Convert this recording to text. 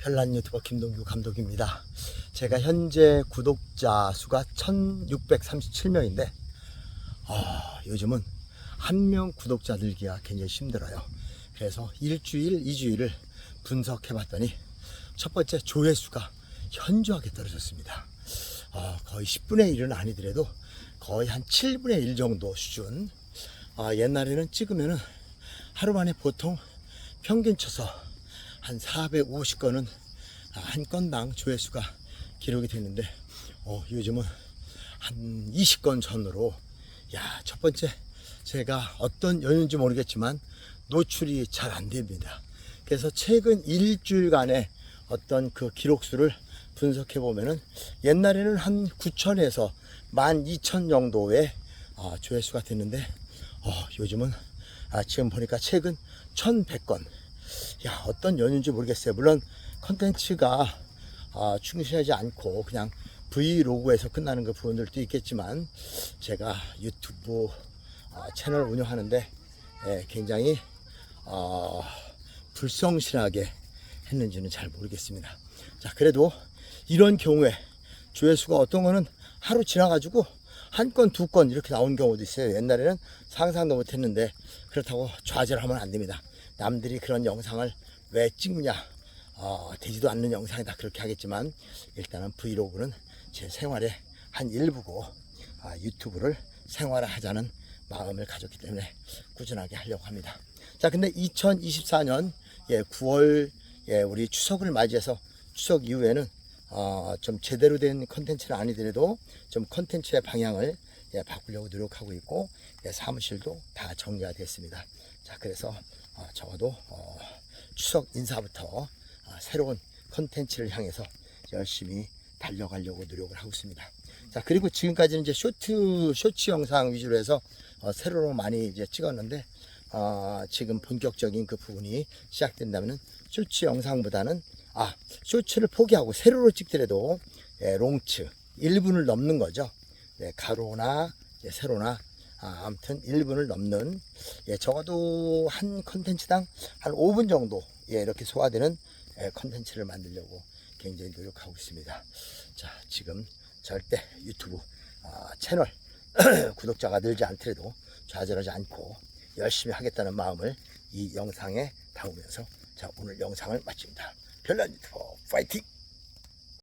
별난 유튜버 김동규 감독입니다. 제가 현재 구독자 수가 1637명인데, 아, 요즘은 한 명 구독자 늘기가 굉장히 힘들어요. 그래서 일주일, 이주일을 분석해 봤더니, 첫 번째 조회수가 현저하게 떨어졌습니다. 아, 거의 10분의 1은 아니더라도 거의 한 7분의 1 정도 수준. 아, 옛날에는 찍으면은 하루 만에 보통 평균 쳐서 한 450건은 한 건당 조회수가 기록이 됐는데 어, 요즘은 한 20건 전으로 야, 첫 번째 제가 어떤 연유인지 모르겠지만 노출이 잘 안 됩니다. 그래서 최근 일주일간의 어떤 그 기록수를 분석해 보면은 옛날에는 한 9천에서 12,000 정도의 아, 조회수가 됐는데 어, 요즘은 아, 지금 보니까 최근 1,100건. 야, 어떤 연유인지 모르겠어요. 물론 컨텐츠가 아, 충실하지 않고 그냥 브이로그에서 끝나는 그 부분들도 있겠지만 제가 유튜브 아, 채널 운영하는데 예, 굉장히 어, 불성실하게 했는지는 잘 모르겠습니다. 자, 그래도 이런 경우에 조회수가 어떤 거는 하루 지나가지고 한 건, 두 건 이렇게 나온 경우도 있어요. 옛날에는 상상도 못 했는데 그렇다고 좌절하면 안 됩니다. 남들이 그런 영상을 왜 찍느냐, 어, 되지도 않는 영상이다 그렇게 하겠지만 일단은 브이로그는 제 생활의 한 일부고 아, 유튜브를 생활화하자는 마음을 가졌기 때문에 꾸준하게 하려고 합니다. 자, 근데 2024년 예, 9월 예, 우리 추석을 맞이해서 추석 이후에는 어, 좀 제대로 된 컨텐츠는 아니더라도 좀 컨텐츠의 방향을 예, 바꾸려고 노력하고 있고 예, 사무실도 다 정리가 됐습니다. 자, 그래서 어, 적어도 어, 추석 인사부터 어, 새로운 컨텐츠를 향해서 열심히 달려가려고 노력을 하고 있습니다. 자, 그리고 지금까지는 이제 쇼트, 쇼츠 영상 위주로 해서 어, 세로로 많이 이제 찍었는데, 어, 지금 본격적인 그 부분이 시작된다면은 쇼츠 영상보다는 아, 쇼츠를 포기하고 세로로 찍더라도 예, 롱츠 1분을 넘는 거죠. 예, 가로나 예, 세로나 아, 아무튼 1분을 넘는 예, 적어도 한 컨텐츠당 한 5분 정도 예, 이렇게 소화되는 예, 컨텐츠를 만들려고 굉장히 노력하고 있습니다. 자, 지금 절대 유튜브 아, 채널 구독자가 늘지 않더라도 좌절하지 않고 열심히 하겠다는 마음을 이 영상에 담으면서 자, 오늘 영상을 마칩니다. 별난 유튜버 파이팅!